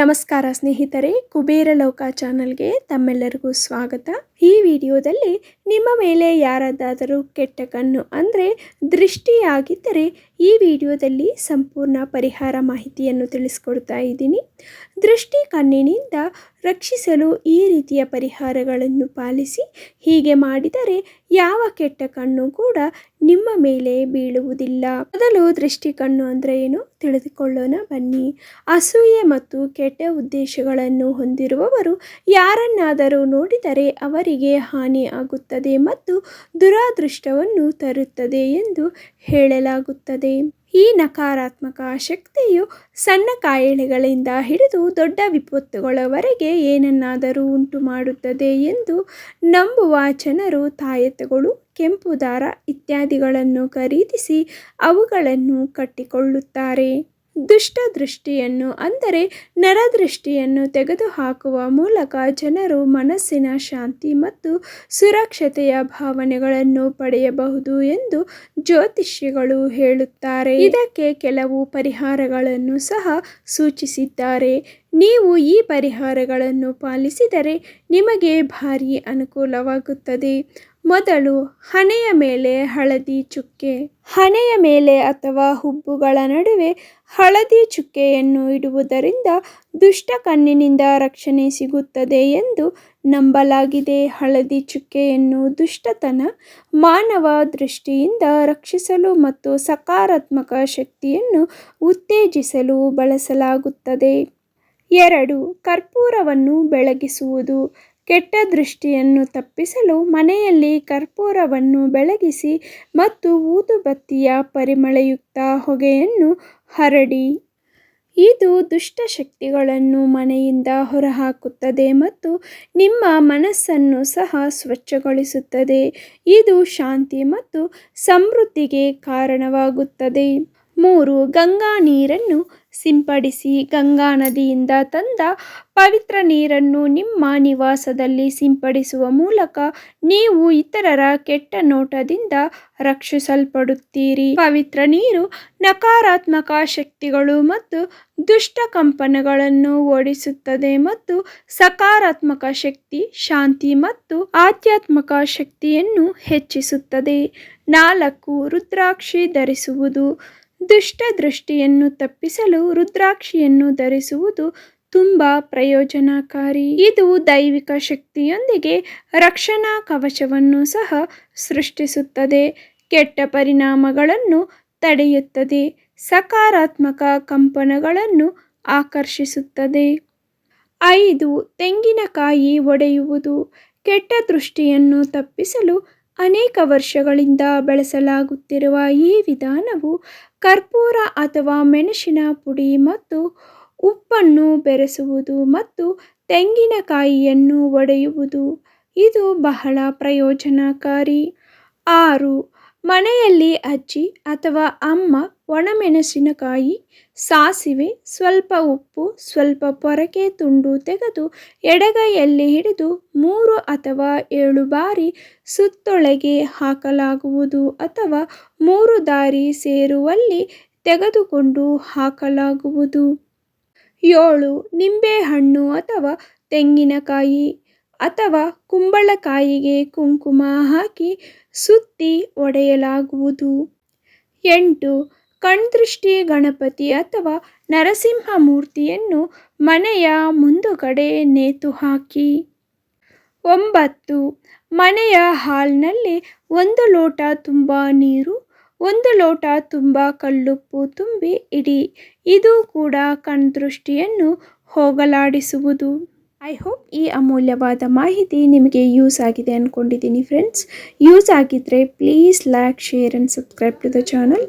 ನಮಸ್ಕಾರ ಸ್ನೇಹಿತರೆ ಕುಬೇರ ಲೋಕ ಚಾನಲ್ಗೆ ತಮ್ಮೆಲ್ಲರಿಗೂ ಸ್ವಾಗತ. ಈ ವಿಡಿಯೋದಲ್ಲಿ ನಿಮ್ಮ ಮೇಲೆ ಯಾರದಾದರೂ ಕೆಟ್ಟ ಕಣ್ಣು ಅಂದರೆ ದೃಷ್ಟಿಯಾಗಿದ್ದರೆ ಈ ವಿಡಿಯೋದಲ್ಲಿ ಸಂಪೂರ್ಣ ಪರಿಹಾರ ಮಾಹಿತಿಯನ್ನು ತಿಳಿಸ್ಕೊಡ್ತಾ ಇದ್ದೀನಿ. ದೃಷ್ಟಿ ಕಣ್ಣಿನಿಂದ ರಕ್ಷಿಸಲು ಈ ರೀತಿಯ ಪರಿಹಾರಗಳನ್ನು ಪಾಲಿಸಿ, ಹೀಗೆ ಮಾಡಿದರೆ ಯಾವ ಕೆಟ್ಟ ಕಣ್ಣು ಕೂಡ ನಿಮ್ಮ ಮೇಲೆ ಬೀಳುವುದಿಲ್ಲ. ಮೊದಲು ದೃಷ್ಟಿ ಕಣ್ಣು ಅಂದರೆ ಏನು ತಿಳಿದುಕೊಳ್ಳೋಣ, ಬನ್ನಿ. ಅಸೂಯೆ ಮತ್ತು ಕೆಟ್ಟ ಉದ್ದೇಶಗಳನ್ನು ಹೊಂದಿರುವವರು ಯಾರನ್ನಾದರೂ ನೋಡಿದರೆ ಅವರಿಗೆ ಹಾನಿ ಆಗುತ್ತದೆ ಮತ್ತು ದುರಾದೃಷ್ಟವನ್ನು ತರುತ್ತದೆ ಎಂದು ಹೇಳಲಾಗುತ್ತದೆ. ಈ ನಕಾರಾತ್ಮಕ ಶಕ್ತಿಯು ಸಣ್ಣ ಕಾಯಿಲೆಗಳಿಂದ ಹಿಡಿದು ದೊಡ್ಡ ವಿಪತ್ತುಗಳವರೆಗೆ ಏನನ್ನಾದರೂ ಉಂಟು ಮಾಡುತ್ತದೆ ಎಂದು ನಂಬುವ ಜನರು ತಾಯತಗಳು ಕೆಂಪು ದಾರ ಇತ್ಯಾದಿಗಳನ್ನು ಖರೀದಿಸಿ ಅವುಗಳನ್ನು ಕಟ್ಟಿಕೊಳ್ಳುತ್ತಾರೆ. ದುಷ್ಟ ದೃಷ್ಟಿಯನ್ನು ಅಂದರೆ ನರದೃಷ್ಟಿಯನ್ನು ತೆಗೆದುಹಾಕುವ ಮೂಲಕ ಜನರು ಮನಸ್ಸಿನ ಶಾಂತಿ ಮತ್ತು ಸುರಕ್ಷತೆಯ ಭಾವನೆಗಳನ್ನು ಪಡೆಯಬಹುದು ಎಂದು ಜ್ಯೋತಿಷಿಗಳು ಹೇಳುತ್ತಾರೆ. ಇದಕ್ಕೆ ಕೆಲವು ಪರಿಹಾರಗಳನ್ನು ಸಹ ಸೂಚಿಸಿದ್ದಾರೆ. ನೀವು ಈ ಪರಿಹಾರಗಳನ್ನು ಪಾಲಿಸಿದರೆ ನಿಮಗೆ ಭಾರೀ ಅನುಕೂಲವಾಗುತ್ತದೆ. ಮೊದಲು ಹಣೆಯ ಮೇಲೆ ಹಳದಿ ಚುಕ್ಕೆ, ಹಣೆಯ ಮೇಲೆ ಅಥವಾ ಹುಬ್ಬುಗಳ ನಡುವೆ ಹಳದಿ ಚುಕ್ಕೆಯನ್ನು ಇಡುವುದರಿಂದ ದುಷ್ಟ ಕಣ್ಣಿನಿಂದ ರಕ್ಷಣೆ ಸಿಗುತ್ತದೆ ಎಂದು ನಂಬಲಾಗಿದೆ. ಹಳದಿ ಚುಕ್ಕೆಯನ್ನು ದುಷ್ಟತನ ಮಾನವ ದೃಷ್ಟಿಯಿಂದ ರಕ್ಷಿಸಲು ಮತ್ತು ಸಕಾರಾತ್ಮಕ ಶಕ್ತಿಯನ್ನು ಉತ್ತೇಜಿಸಲು ಬಳಸಲಾಗುತ್ತದೆ. ಎರಡು, ಕರ್ಪೂರವನ್ನು ಬೆಳಗಿಸುವುದು. ಕೆಟ್ಟ ದೃಷ್ಟಿಯನ್ನು ತಪ್ಪಿಸಲು ಮನೆಯಲ್ಲಿ ಕರ್ಪೂರವನ್ನು ಬೆಳಗಿಸಿ ಮತ್ತು ಊದುಬತ್ತಿಯ ಪರಿಮಳಯುಕ್ತ ಹೊಗೆಯನ್ನು ಹರಡಿ. ಇದು ದುಷ್ಟಶಕ್ತಿಗಳನ್ನು ಮನೆಯಿಂದ ಹೊರಹಾಕುತ್ತದೆ ಮತ್ತು ನಿಮ್ಮ ಮನಸ್ಸನ್ನು ಸಹ ಸ್ವಚ್ಛಗೊಳಿಸುತ್ತದೆ. ಇದು ಶಾಂತಿ ಮತ್ತು ಸಮೃದ್ಧಿಗೆ ಕಾರಣವಾಗುತ್ತದೆ. ಮೂರು, ಗಂಗಾ ನೀರನ್ನು ಸಿಂಪಡಿಸಿ ಗಂಗಾ ನದಿಯಿಂದ ತಂದ ಪವಿತ್ರ ನೀರನ್ನು ನಿಮ್ಮ ನಿವಾಸದಲ್ಲಿ ಸಿಂಪಡಿಸುವ ಮೂಲಕ ನೀವು ಇತರರ ಕೆಟ್ಟ ನೋಟದಿಂದ ರಕ್ಷಿಸಲ್ಪಡುತ್ತೀರಿ. ಪವಿತ್ರ ನೀರು ನಕಾರಾತ್ಮಕ ಶಕ್ತಿಗಳು ಮತ್ತು ದುಷ್ಟ ಕಂಪನಗಳನ್ನು ಓಡಿಸುತ್ತದೆ ಮತ್ತು ಸಕಾರಾತ್ಮಕ ಶಕ್ತಿ, ಶಾಂತಿ ಮತ್ತು ಆಧ್ಯಾತ್ಮಕ ಶಕ್ತಿಯನ್ನು ಹೆಚ್ಚಿಸುತ್ತದೆ. ನಾಲ್ಕು ರುದ್ರಾಕ್ಷಿ ಧರಿಸುವುದು. ದುಷ್ಟ ದೃಷ್ಟಿಯನ್ನು ತಪ್ಪಿಸಲು ರುದ್ರಾಕ್ಷಿಯನ್ನು ಧರಿಸುವುದು ತುಂಬ ಪ್ರಯೋಜನಕಾರಿ. ಇದು ದೈವಿಕ ಶಕ್ತಿಯೊಂದಿಗೆ ರಕ್ಷಣಾ ಕವಚವನ್ನು ಸಹ ಸೃಷ್ಟಿಸುತ್ತದೆ. ಕೆಟ್ಟ ಪರಿಣಾಮಗಳನ್ನು ತಡೆಯುತ್ತದೆ. ಸಕಾರಾತ್ಮಕ ಕಂಪನಗಳನ್ನು ಆಕರ್ಷಿಸುತ್ತದೆ. ಐದು, ತೆಂಗಿನಕಾಯಿ ಒಡೆಯುವುದು. ಕೆಟ್ಟ ದೃಷ್ಟಿಯನ್ನು ತಪ್ಪಿಸಲು ಅನೇಕ ವರ್ಷಗಳಿಂದ ಬಳಸಲಾಗುತ್ತಿರುವ ಈ ವಿಧಾನವು ಕರ್ಪೂರ ಅಥವಾ ಮೆಣಸಿನ ಪುಡಿ ಮತ್ತು ಉಪ್ಪನ್ನು ಬೆರೆಸುವುದು ಮತ್ತು ತೆಂಗಿನಕಾಯಿಯನ್ನು ಒಡೆಯುವುದು. ಇದು ಬಹಳ ಪ್ರಯೋಜನಕಾರಿ. ಆರು. ಮನೆಯಲ್ಲಿ ಅಜ್ಜಿ ಅಥವಾ ಅಮ್ಮ ಒಣಮೆಣಸಿನಕಾಯಿ, ಸಾಸಿವೆ, ಸ್ವಲ್ಪ ಉಪ್ಪು, ಸ್ವಲ್ಪ ಪೊರಕೆ ತುಂಡು ತೆಗೆದು ಎಡಗೈಯಲ್ಲಿ ಹಿಡಿದು ಮೂರು ಅಥವಾ ಏಳು ಬಾರಿ ಸುತ್ತೊಳಗೆ ಹಾಕಲಾಗುವುದು ಅಥವಾ ಮೂರು ದಾರಿ ಸೇರುವಲ್ಲಿ ತೆಗೆದುಕೊಂಡು ಹಾಕಲಾಗುವುದು. ಏಳು ನಿಂಬೆಹಣ್ಣು ಅಥವಾ ತೆಂಗಿನಕಾಯಿ. ಅಥವಾ ಕುಂಬಳಕಾಯಿಗೆ ಕುಂಕುಮ ಹಾಕಿ ಸುತ್ತಿ ಒಡೆಯಲಾಗುವುದು. ಎಂಟು, ಕಣ್ದೃಷ್ಟಿ ಗಣಪತಿ ಅಥವಾ ನರಸಿಂಹ ಮೂರ್ತಿಯನ್ನು ಮನೆಯ ಮುಂದುಗಡೆ ನೇತು ಹಾಕಿ. ಒಂಬತ್ತು, ಮನೆಯ ಹಾಲ್ನಲ್ಲಿ ಒಂದು ಲೋಟ ತುಂಬ ನೀರು, ಒಂದು ಲೋಟ ತುಂಬ ಕಲ್ಲುಪ್ಪು ತುಂಬಿ ಇಡಿ. ಇದು ಕೂಡ ಕಣ್ದೃಷ್ಟಿಯನ್ನು ಹೋಗಲಾಡಿಸುವುದು. ಐ ಹೋಪ್ ಈ ಅಮೂಲ್ಯವಾದ ಮಾಹಿತಿ ನಿಮಗೆ ಯೂಸ್ ಆಗಿದೆ ಅಂದ್ಕೊಂಡಿದ್ದೀನಿ ಫ್ರೆಂಡ್ಸ್ ಯೂಸ್ ಆಗಿದ್ದರೆ please like share and subscribe to the channel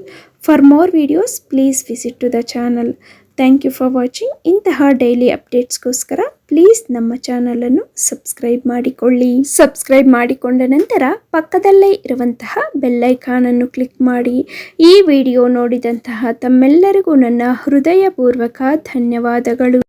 for more videos please visit to the channel thank you for watching ಇಂತಹ ಡೈಲಿ ಅಪ್ಡೇಟ್ಸ್ಗೋಸ್ಕರ ಪ್ಲೀಸ್ ನಮ್ಮ ಚಾನಲನ್ನು ಸಬ್ಸ್ಕ್ರೈಬ್ ಮಾಡಿಕೊಳ್ಳಿ. ಸಬ್ಸ್ಕ್ರೈಬ್ ಮಾಡಿಕೊಂಡ ನಂತರ ಪಕ್ಕದಲ್ಲೇ ಇರುವಂತಹ ಬೆಲ್ಲೈಕಾನನ್ನು ಕ್ಲಿಕ್ ಮಾಡಿ. ಈ ವಿಡಿಯೋ ನೋಡಿದಂತಹ ತಮ್ಮೆಲ್ಲರಿಗೂ ನನ್ನ ಹೃದಯಪೂರ್ವಕ ಧನ್ಯವಾದಗಳು.